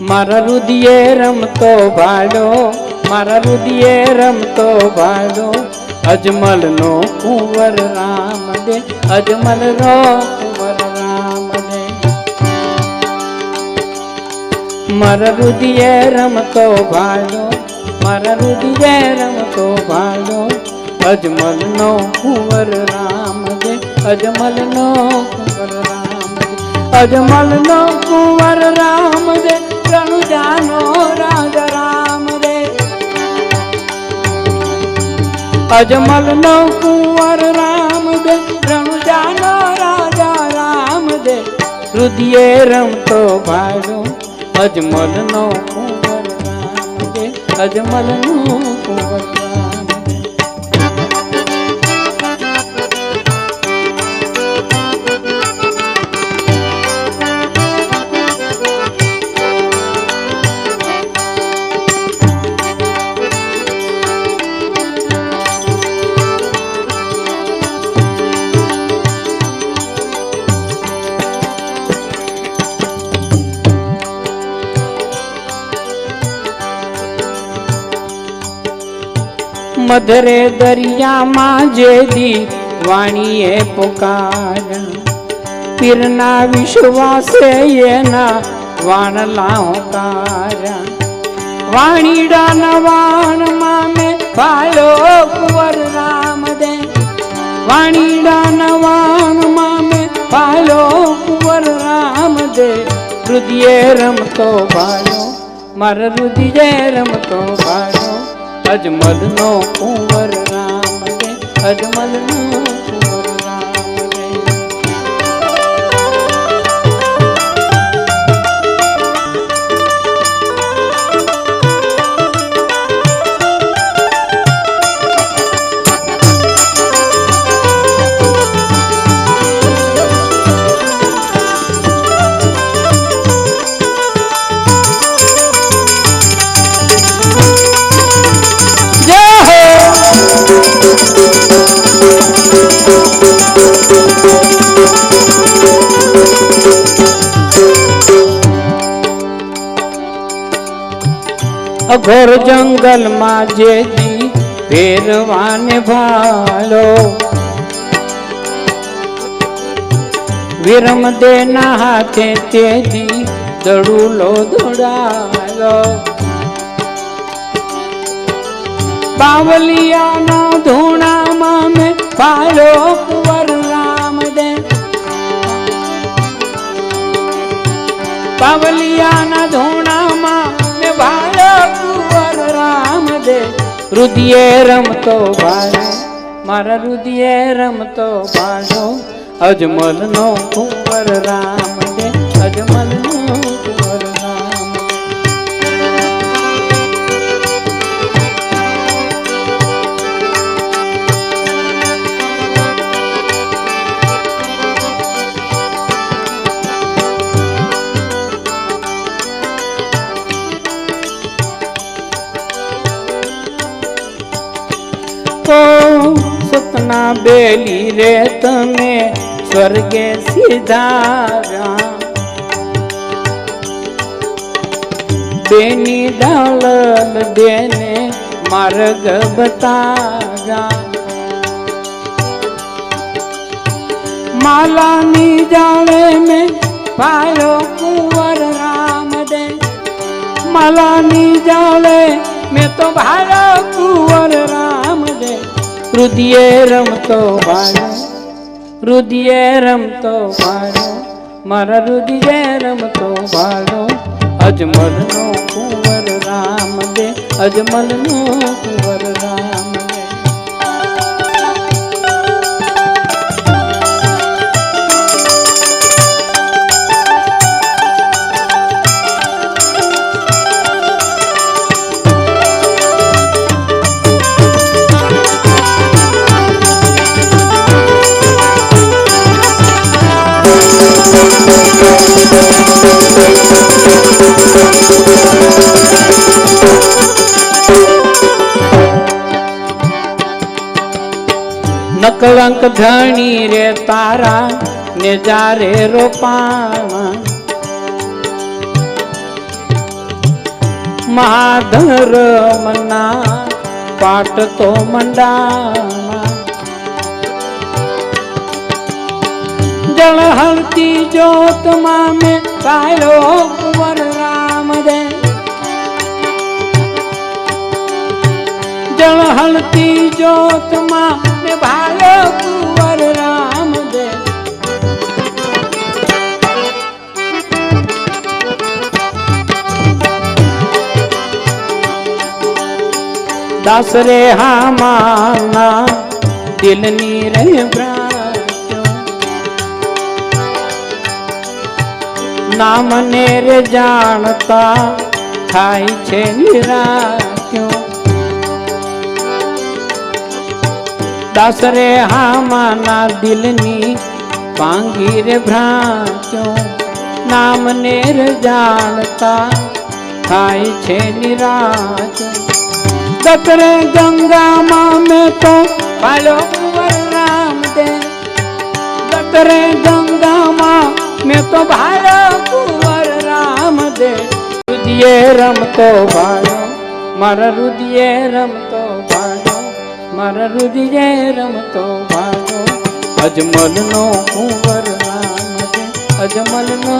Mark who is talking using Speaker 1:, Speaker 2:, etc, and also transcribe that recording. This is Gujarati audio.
Speaker 1: મારા રુદિયે રમતો ભાડો મારા રુદિયે રમતો ભાડો અજમલ નો કુંવર રામ દે અજમલ નો કુંવર રામ દે મારા રુદિયે રમતો ભાડો મારા રુદિયે રમતો ભાડો અજમલ નો કુંવર રામ દે અજમલ નો કુંવર રામ દે અજમલ નો કુંવર રામ દે રણુજાનો રાજા રામ દે અજમલ નો કુંવર રામ દે રણુજાનો રાજા રામ દે. રુદિયે રમતો ભાડો, અજમલ નો કુંવર રામ દે, અજમલ નો કુંવર મધરે દરિયામાં જેદી વાણીએ પુકાર. પીરના વિશ્વાસે એના વાણલા હોકાર્યા વાણીડાના વાણમાં મેં ભાલો કુંવર રામ દે વાણીડાના વાણમાં મેં ભાલો કુંવર રામ દે રુદિયે રમતો ભાલો મારા રુદિયે રમતો ભાલો અજમલ નો કુંવર રામ દે અઘોર જંગલમાં જે પહેરવાને ભાલો વિરમ દેના હાથે તેજી દડુલો દોડાલો. બાવલિયાના ધૂણામાં રુદિયે રમતો ભાલો મારા રુદિયે રમતો ભાલો અજમલ નો કુંવર રામ દે સપના બેલી રે તમે સ્વર્ગે સીધાવ્યા બેની ડાલ બેને માર્ગ બતાવ્યા માલાની જાળે મેં પાયો કુંવર રામ દે માલાની જાળે મેં તો ભાયો કુંવર રામ રુદિયે રમતો ભારો રુદિયે રમતો ભારો મારા રુદિયે રમતો ભારો અજમલ નો કુંવર રામ દે અજમલ નો કુંવર નકળંક ધણી રે તારા, ને જારે રોપાણા મહાધર મના, પાટ તો મંડાણા. જળહળતી જ્યોતમાં મેં પાયો કુંવર રામ દે જળહળતી જ્યોતમાં દાસ રે હા માના દિલની રે નામને રે જાણતા થાય છે નિરાત્યો દાસ હામાના દિલની પાંગીર ભ્રાત્યો. નામને જાણતા થાય છે નિરાત્યો દતરે ગંગામાં મેં તો પાલો રામ દે દતરે ગંગામાં મેં તો ભાલો કુંવર રામ દે રુદિયે રમતો ભાલો મારા રુદિયે રમતો મારા રુદિરે રમતો ભાલો અજમલનો કુંવર રામ દે અજમલનો